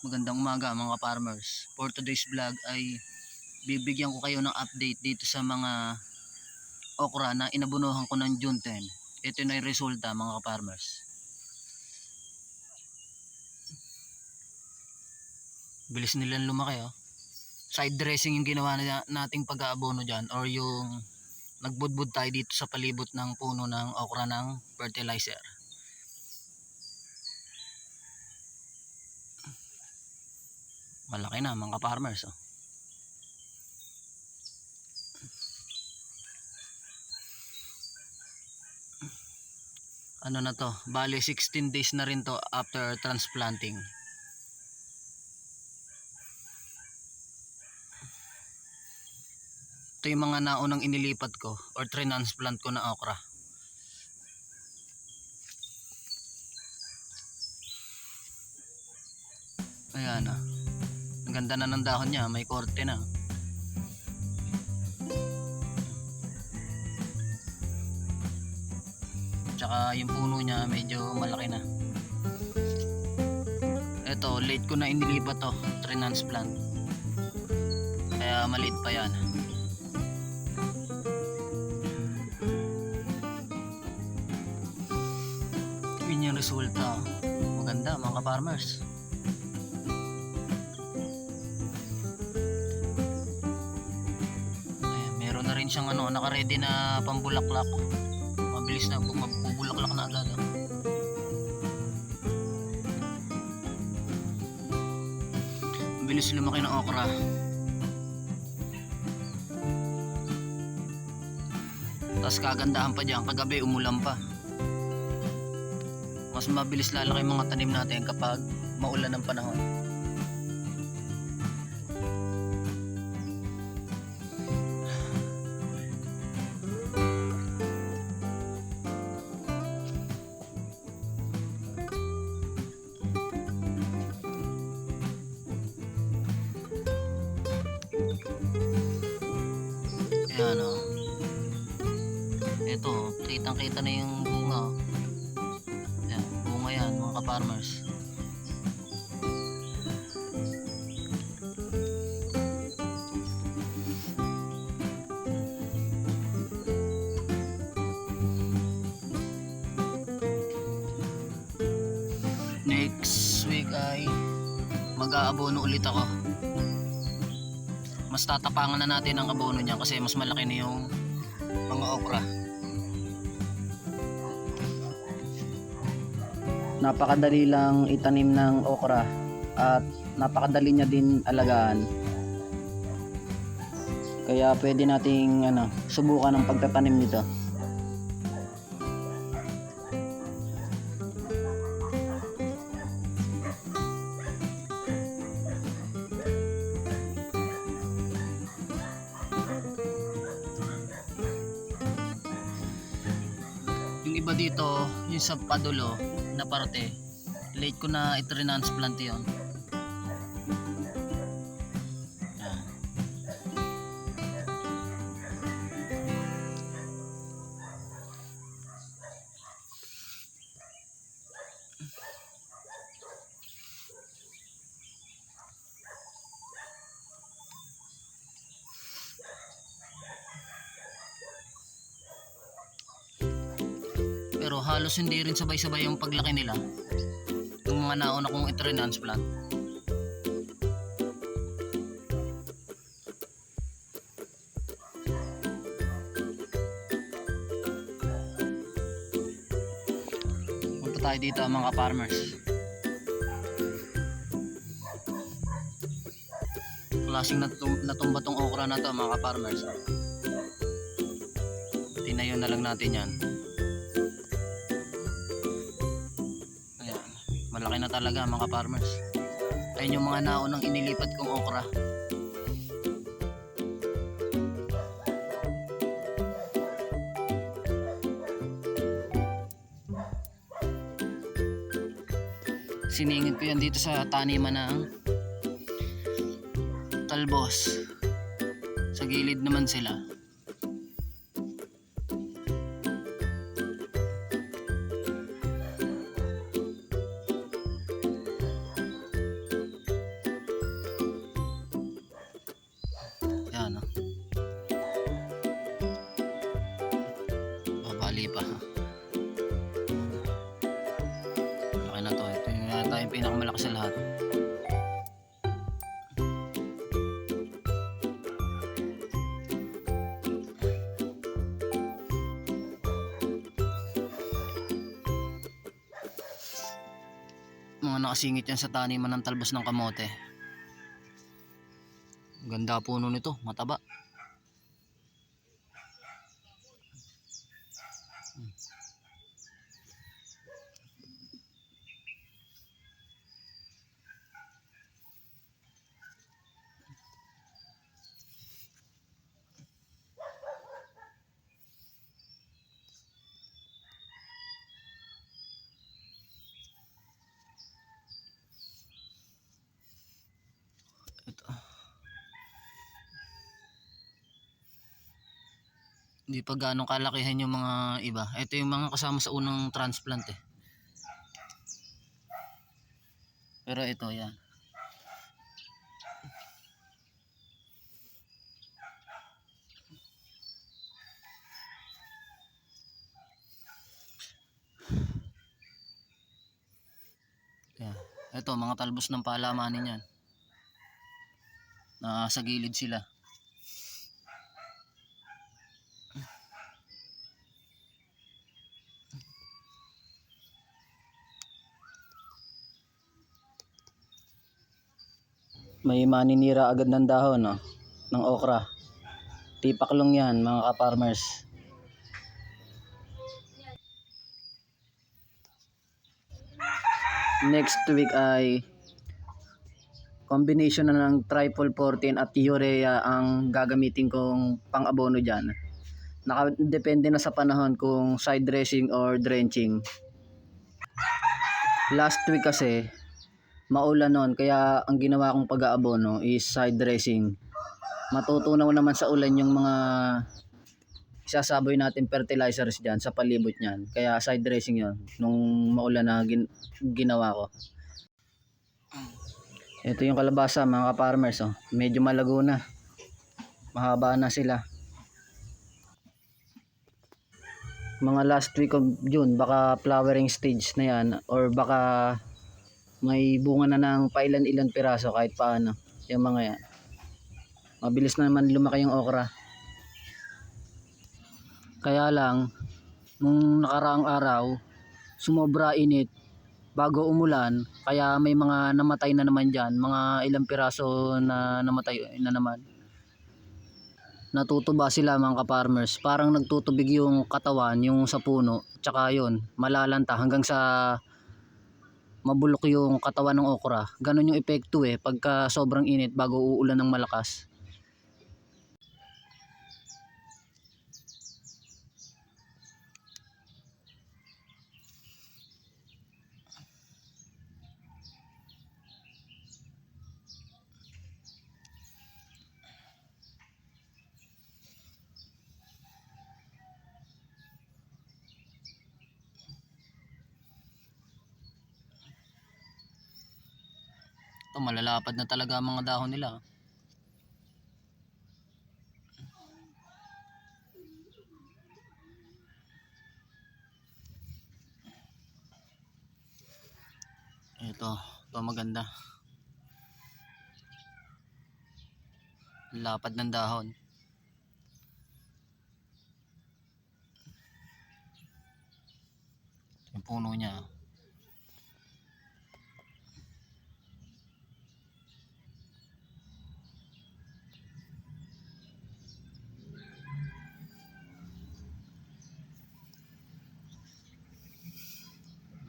Magandang umaga mga farmers. For today's vlog ay bibigyan ko kayo ng update dito sa mga okra na inabunuhan ko ng June 10. Ito na yung resulta mga farmers. Bilis nilang lumaki oh. Side dressing yung ginawa na nating pag-aabono dyan or yung nagbudbud tayo dito sa palibot ng puno ng okra ng fertilizer. Malaki na mga farmers oh. Ano na to? Bali 16 days na rin to after transplanting. Ito yung mga naunang inilipat ko or transplant ko na okra. Ayan ah. Ganda na ng dahon niya, may korte na. Tsaka yung puno niya medyo malaki na. Ito, late ko na inilipat to, transplant. Kaya maliit pa yan. Yun yung resulta. Maganda mga farmers. Siyang ano, naka-ready na pambulaklak. Mabilis na, bu- mabubulaklak na agad. oh. Mabilis lumaki ng okra. Tapos kagandahan pa dyan, kagabi umulan pa. Mas mabilis lalaki mga tanim natin kapag maulan ng panahon. Ayan o. Ito, kitang kita na yung bunga. oh. Ayan, bunga yan mga ka-farmers. Next week ay mag-aabono ulit ako. Mas tatapangan na natin ang abono niya kasi mas malaki na yung mga okra. napakadali lang itanim ng okra at napakadali niya din alagaan. Kaya pwede nating ano, subukan ang pagtatanim nito. Sa padulo na parte, late ko na i-transplant yun. Pero halos hindi rin sabay-sabay yung paglaki nila. Yung mga nauna kong i-transplant. Punta tayo dito mga farmers. Klaseng natum natumba tong okra na to mga farmers. Tinayo na lang natin yan. Malaki na talaga mga farmers. Ayun yung mga naunang inilipat kong okra. Siningit ko yan dito sa taniman ng talbos. Sa gilid naman sila. Pa. Okay na to. Ito yung yata yung pinakamalaki sa lahat. Mga nakasingit yan sa taniman ng talbos ng kamote. Ganda puno nito, mataba. Ito. Hindi pa ganong kalakihan yung mga iba. Ito yung mga kasama sa unang transplant eh. Pero ito yan. Yan. Ito, mga talbos ng palamanin yan. Na sa gilid sila. May maninira agad ng dahon no? ng okra. Tipaklong yan mga ka-farmers. Next week ay combination na ng triple 14 at urea ang gagamitin kong pang-abono dyan. Nakadepende na sa panahon kung side dressing or drenching. Last week kasi, maulan nun, kaya ang ginawa kong pag-aabono is side dressing. Matutunaw naman sa ulan yung mga isasaboy natin fertilizers dyan sa palibot niyan. Kaya side dressing yon nung maulan na gin- ginawa ko. Ito yung kalabasa mga ka-farmers. Oh. Medyo malago na. Mahaba na sila. Mga last week of June, baka flowering stage na yan. Or baka may bunga na ng pailan-ilan piraso kahit paano. Yung mga yan. Mabilis na naman lumaki yung okra. Kaya lang, nung nakaraang araw, sumobra init bago umulan, kaya may mga namatay na naman dyan, mga ilang piraso na namatay na naman. Natutuba sila mga ka-farmers, parang nagtutubig yung katawan, yung sa puno, tsaka yun, malalanta hanggang sa mabulok yung katawan ng okra. Ganon yung epekto eh, pagka sobrang init bago uulan ng malakas. Ito, malalapad na talaga ang mga dahon nila. Ito, ito maganda. Lapad ng dahon. Yung puno niya.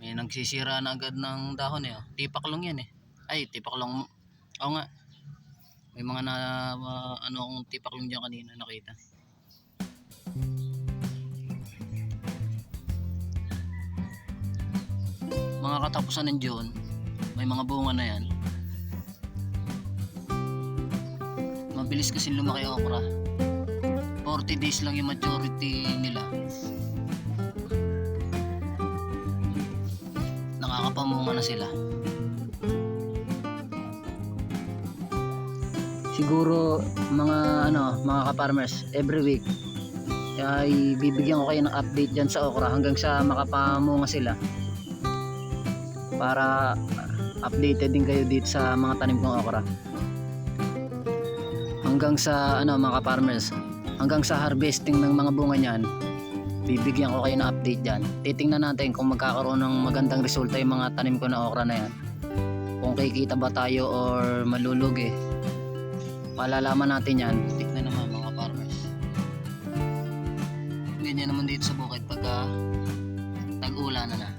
May nagsisira na agad ng dahon eh. oh. Tipaklong yan eh. Ay, tipaklong. Oo nga. May mga na uh, ano akong tipaklong dyan kanina nakita. Mga katapusan ng June, may mga bunga na yan. Mabilis kasi lumaki okra. 40 days lang yung maturity nila. Nakakapamunga na sila. Siguro mga ano, mga ka-farmers, every week ay bibigyan ko kayo ng update dyan sa okra hanggang sa makapamunga sila para updated din kayo dito sa mga tanim kong okra hanggang sa ano mga farmers hanggang sa harvesting ng mga bunga niyan bibigyan ko kayo ng update dyan. Titingnan natin kung magkakaroon ng magandang resulta yung mga tanim ko na okra na yan. Kung kikita ba tayo or malulugi. Malalaman natin yan. Tignan naman mga farmers. Ganyan naman dito sa bukid pagka tag-ulan na na